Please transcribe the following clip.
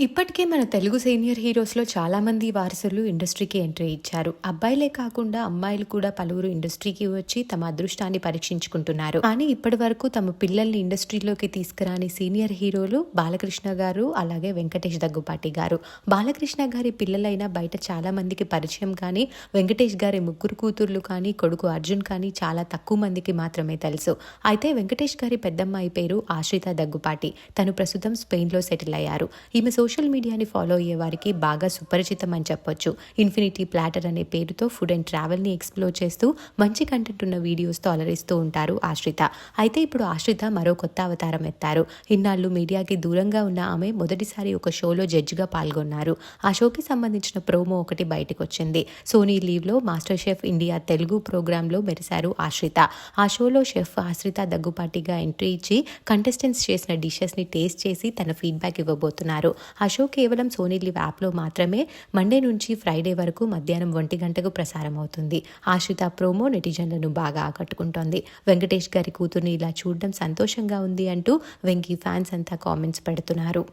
ఇప్పటికే మన తెలుగు సీనియర్ హీరోస్లో చాలామంది వారసులు ఇండస్ట్రీకి ఎంట్రీ ఇచ్చారు. అబ్బాయిలే కాకుండా అమ్మాయిలు కూడా పలువురు ఇండస్ట్రీకి వచ్చి తమ అదృష్టాన్ని పరీక్షించుకుంటున్నారు. కానీ ఇప్పటి వరకు తమ పిల్లల్ని ఇండస్ట్రీలోకి తీసుకురాని సీనియర్ హీరోలు బాలకృష్ణ గారు అలాగే వెంకటేష్ దగ్గుపాటి గారు. బాలకృష్ణ గారి పిల్లలైన బయట చాలా మందికి పరిచయం కానీ వెంకటేష్ గారి ముగ్గురు కూతుర్లు కానీ కొడుకు అర్జున్ కానీ చాలా తక్కువ మందికి మాత్రమే తెలుసు. అయితే వెంకటేష్ గారి పెద్దమ్మాయి పేరు ఆశ్రిత దగ్గుపాటి. తను ప్రస్తుతం స్పెయిన్లో సెటిల్ అయ్యారు. ఈమె సోషల్ మీడియాని ఫాలో అయ్యే వారికి బాగా సుపరిచితం అని చెప్పొచ్చు. ఇన్ఫినిటీ ప్లాటర్ అనే పేరుతో ఫుడ్ అండ్ ట్రావెల్ని ఎక్స్ప్లోర్ చేస్తూ మంచి కంటెంట్ ఉన్న వీడియోస్తో అలరిస్తూ ఉంటారు ఆశ్రిత. అయితే ఇప్పుడు ఆశ్రిత మరో కొత్త అవతారం ఎత్తారు. ఇన్నాళ్ళు మీడియాకి దూరంగా ఉన్న ఆమె మొదటిసారి ఒక షోలో జడ్జిగా పాల్గొన్నారు. ఆ షోకి సంబంధించిన ప్రోమో ఒకటి బయటకు వచ్చింది సోనీ లీవ్లో మాస్టర్ షెఫ్ ఇండియా తెలుగు ప్రోగ్రాంలో మెరిశారు ఆశ్రిత. ఆ షోలో షెఫ్ ఆశ్రిత దగ్గుపాటిగా ఎంట్రీ ఇచ్చి కంటెస్టెంట్స్ చేసిన డిషెస్ని టేస్ట్ చేసి తన ఫీడ్బ్యాక్ ఇవ్వబోతున్నారు. ఆ షో కేవలం సోనీ లివ్ యాప్లో మాత్రమే మండే నుంచి ఫ్రైడే వరకు మధ్యాహ్నం ఒంటి గంటకు ప్రసారం అవుతుంది. ఆశ్రిత ప్రోమో నెటిజన్లను బాగా ఆకట్టుకుంటోంది. వెంకటేష్ గారి కూతుర్ని ఇలా చూడడం సంతోషంగా ఉంది అంటూ వెంకీ ఫ్యాన్స్ అంతా కామెంట్స్ పెడుతున్నారు.